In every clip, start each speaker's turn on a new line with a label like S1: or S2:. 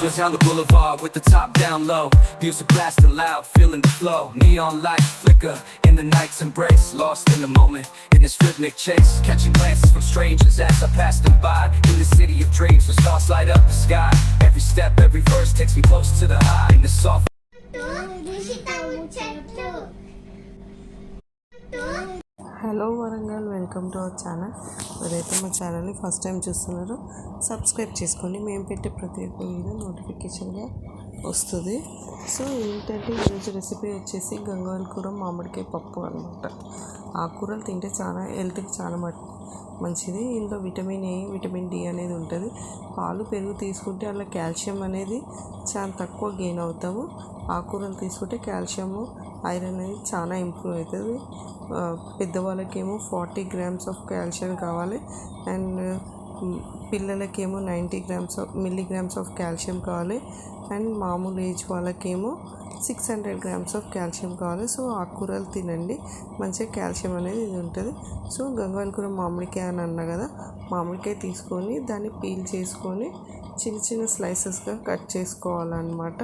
S1: Just down the boulevard with the top down low. Music blasting loud, feeling the flow. Neon lights flicker in the night's embrace. Lost in the moment, in this rhythmic chase. Catching glances from strangers as I pass them by. In the city of dreams, where stars light up the sky. Every step, every verse takes me close to the high. In the soft
S2: welcome to our channel. ఎవరైతే మా ఛానల్ని first time చూస్తున్నారో subscribe చేసుకోండి. మేము పెట్టే ప్రతి ఒక్క video నోటిఫికేషన్గా వస్తుంది. సో ఏంటంటే ఈరోజు రెసిపీ వచ్చేసి గంగావల్ కూర మామిడికాయ పప్పు అనమాట ఆ కూరలు తింటే చాలా హెల్త్కి చాలా మంచిది. ఇందులో విటమిన్ ఏ విటమిన్ డి అనేది ఉంటుంది. పాలు పెరుగు తీసుకుంటే అలా కాల్షియం అనేది చాలా తక్కువ గెయిన్ అవుతాము ఆకుకూరలు తీసుకుంటే కాల్షియము ఐరన్ అనేది చాలా ఇంప్రూవ్ అవుతుంది. పెద్దవాళ్ళకేమో ఫార్టీ గ్రామ్స్ ఆఫ్ కాల్షియం కావాలి. And పిల్లలకేమో ninety grams of milligrams of calcium కావాలి. అండ్ మామూలు ఏజ్ వాళ్ళకేమో six hundred grams of calcium కావాలి. సో ఆకుకూరలు తినండి. మంచిగా కాల్షియం అనేది ఇది ఉంటుంది. సో గంగావల్ కూర మామిడికాయ అని అన్నా కదా మామిడికాయ తీసుకొని దాన్ని పీల్ చేసుకొని చిన్న చిన్న స్లైసెస్గా కట్ చేసుకోవాలన్నమాట.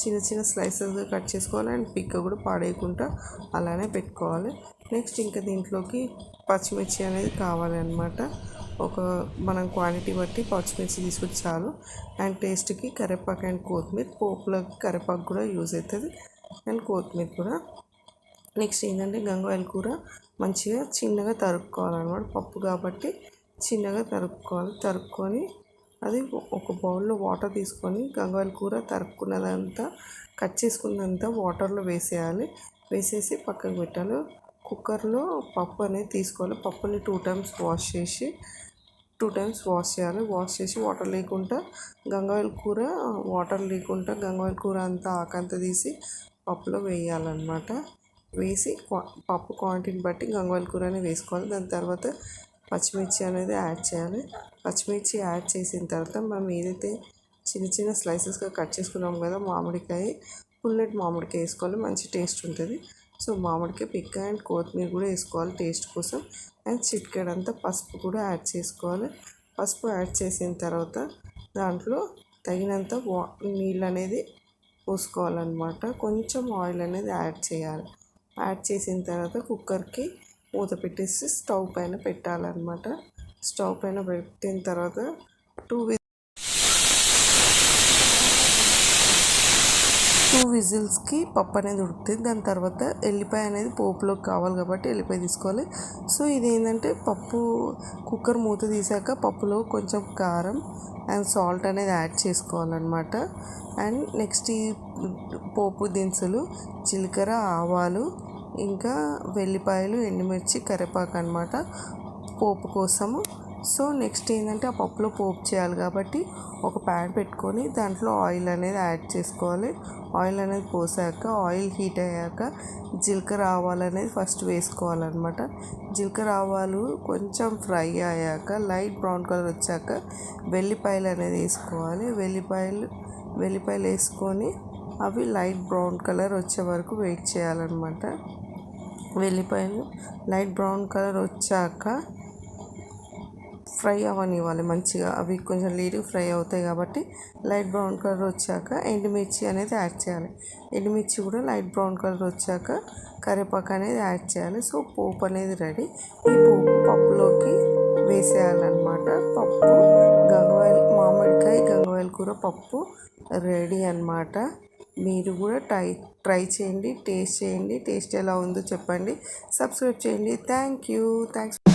S2: చిన్న చిన్న స్లైసెస్గా కట్ చేసుకోవాలి. అండ్ పిక్క కూడా పాడేయకుండా అలానే పెట్టుకోవాలి. నెక్స్ట్ ఇంకా దీంట్లోకి పచ్చిమిర్చి అనేది కావాలన్నమాట. ఒక మనం క్వాంటిటీ బట్టి పచ్చిమిర్చి తీసుకుంటే చాలు. అండ్ టేస్ట్కి కరివేపాకు అండ్ కొత్తిమీర పోపులోకి కరివేపాకు కూడా యూజ్ అవుతుంది అండ్ కొత్తిమీర కూడా. నెక్స్ట్ ఏంటంటే గంగవాయల కూర. మంచిగా చిన్నగా తరుక్కోవాలన్నమాట పప్పు కాబట్టి చిన్నగా తరుక్కోవాలి. తరుక్కొని అది ఒక బౌల్లో వాటర్ తీసుకొని గంగవాయల కూర తరుక్కున్నదంతా కట్ చేసుకున్నదంతా వాటర్లో వేసేయాలి. వేసేసి పక్కకు పెట్టాలి. కుక్కర్లో పప్పు అనేది తీసుకోవాలి. పప్పుని టూ టైమ్స్ వాష్ చేసి టూ టైమ్స్ వాష్ చేయాలి. వాష్ చేసి వాటర్ లేకుండా గంగావాయల కూర వాటర్ లేకుండా గంగావాయల కూర అంతా ఆకంతా తీసి పప్పులో వేయాలన్నమాట. వేసి క్వా- పప్పు క్వాంటిటీని బట్టి గంగావాయల కూరని వేసుకోవాలి. దాని తర్వాత పచ్చిమిర్చి అనేది యాడ్ చేయాలి. పచ్చిమిర్చి యాడ్ చేసిన తర్వాత మనం ఏదైతే చిన్న చిన్న స్లైసెస్గా కట్ చేసుకున్నాం కదా మామిడికాయ పుల్లటి మామిడికాయ వేసుకోవాలి. మంచి టేస్ట్ ఉంటుంది. సో మామిడికాయ పిక్క అండ్ కొత్తిమీర కూడా వేసుకోవాలి టేస్ట్ కోసం. అండ్ చిటికెడంతా పసుపు కూడా యాడ్ చేసుకోవాలి. పసుపు యాడ్ చేసిన తర్వాత దాంట్లో తగినంత వా నీళ్ళు అనేది పోసుకోవాలన్నమాట. కొంచెం ఆయిల్ అనేది యాడ్ చేయాలి. యాడ్ చేసిన తర్వాత కుక్కర్కి మూత పెట్టేసి స్టవ్ పైన పెట్టాలన్నమాట. స్టవ్ పైన పెట్టిన తర్వాత టూ టూ విజిల్స్కి పప్పు అనేది ఉడుకుతుంది. దాని తర్వాత ఎల్లిపాయ అనేది పోపులోకి కావాలి కాబట్టి ఎల్లిపాయ తీసుకోవాలి. సో ఇది ఏంటంటే పప్పు కుక్కర్ మూత తీసాక పప్పులో కొంచెం కారం అండ్ సాల్ట్ అనేది యాడ్ చేసుకోవాలన్నమాట. అండ్ నెక్స్ట్ ఈ పోపు దినుసులు జీలకర్ర ఆవాలు ఇంకా వెల్లిపాయలు ఎండుమిర్చి కరివేపాకు అనమాట పోపు కోసము సో నెక్స్ట్ ఏంటంటే ఆ పప్పులో పోపు చేయాలి కాబట్టి ఒక ప్యాన్ పెట్టుకొని దాంట్లో ఆయిల్ అనేది యాడ్ చేసుకోవాలి. ఆయిల్ అనేది పోసాక ఆయిల్ హీట్ అయ్యాక జీలకర్ర ఆవాలు అనేది ఫస్ట్ వేసుకోవాలన్నమాట. జీలకర్ర ఆవాలు కొంచెం ఫ్రై అయ్యాక లైట్ బ్రౌన్ కలర్ వచ్చాక వెల్లిపాయలు అనేది వేసుకోవాలి. వెల్లిపాయలు వెల్లిపాయలు వేసుకొని అవి లైట్ బ్రౌన్ కలర్ వచ్చే వరకు వెయిట్ చేయాలన్నమాట. వెల్లిపాయలు లైట్ బ్రౌన్ కలర్ వచ్చాక ఫ్రై అవ్వనివ్వాలి మంచిగా. అవి కొంచెం లేట్గా ఫ్రై అవుతాయి కాబట్టి లైట్ బ్రౌన్ కలర్ వచ్చాక ఎండుమిర్చి అనేది యాడ్ చేయాలి. ఎండుమిర్చి కూడా లైట్ బ్రౌన్ కలర్ వచ్చాక కరివేపాకు అనేది యాడ్ చేయాలి. సో పోపు అనేది రెడీ. ఈ పోపు పప్పులోకి వేసేయాలన్నమాట. పప్పు గంగవాయల మామిడికాయ గంగవాయల కూర పప్పు రెడీ అన్నమాట. మీరు కూడా ట్రై ట్రై చేయండి టేస్ట్ చేయండి. టేస్ట్ ఎలా ఉందో చెప్పండి. సబ్స్క్రైబ్ చేయండి. Thank you. థ్యాంక్స్.